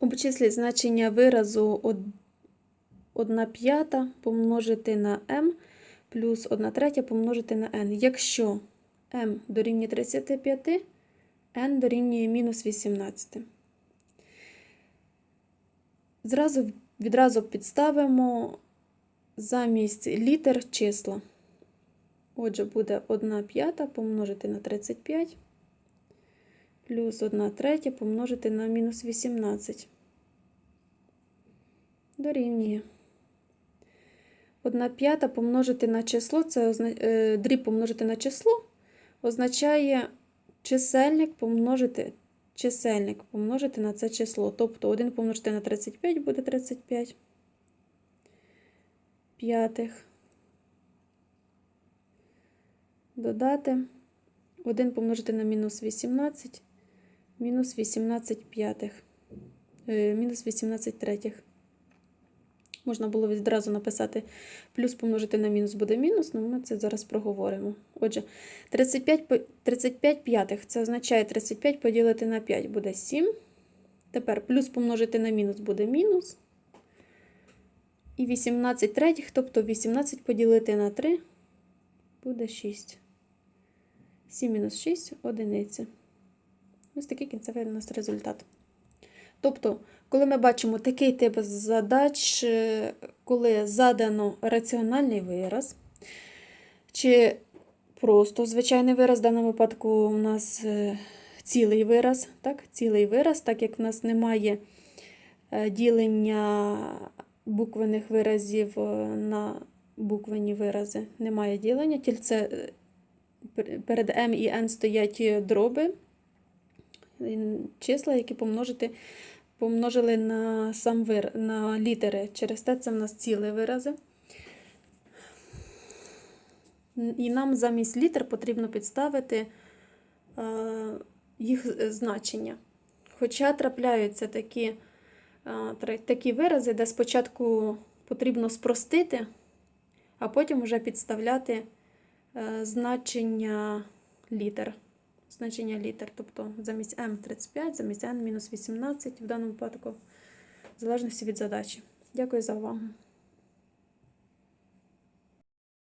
Обчисліть значення виразу 1 п'ята помножити на m плюс 1 третя помножити на n. Якщо m дорівнює 35, n дорівнює мінус 18. Зразу, відразу підставимо замість літер числа. Отже, буде 1 п'ята помножити на 35 плюс 1 третя помножити на мінус 18. Дорівнює. 1 п'ята помножити на число, це озна... е, дріб помножити на число, означає чисельник помножити, чисельник помножити на це число. Тобто 1 помножити на 35 буде 35 п'ятих. Додати 1 помножити на мінус 18, мінус 18 п'ятих, е, мінус 18 третіх. Можна було відразу написати плюс помножити на мінус буде мінус, але ми це зараз проговоримо. Отже, 35, 35 п'ятих це означає 35 поділити на 5 буде 7. Тепер плюс помножити на мінус буде мінус. І 18 третіх, тобто 18 поділити на 3 буде 6. 7 мінус 6 одиниці. Ось такий кінцевий у нас результат. Тобто, коли ми бачимо такий тип задач, е, коли задано раціональний вираз, чи просто звичайний вираз, в даному випадку у нас е, цілий вираз, так? цілий вираз, так як в нас немає е, ділення буквених виразів на буквені вирази, немає ділення, тільки перед m і n стоять дроби, числа, які помножити помножили на сам вир, на літери. Через те це в нас цілі вирази. І нам замість літер потрібно підставити е, їх значення. Хоча трапляються такі, е, такі вирази, де спочатку потрібно спростити, а потім вже підставляти е, значення літер значення літер, тобто замість М35, замість n мінус 18 в даному випадку, в залежності від задачі. Дякую за увагу.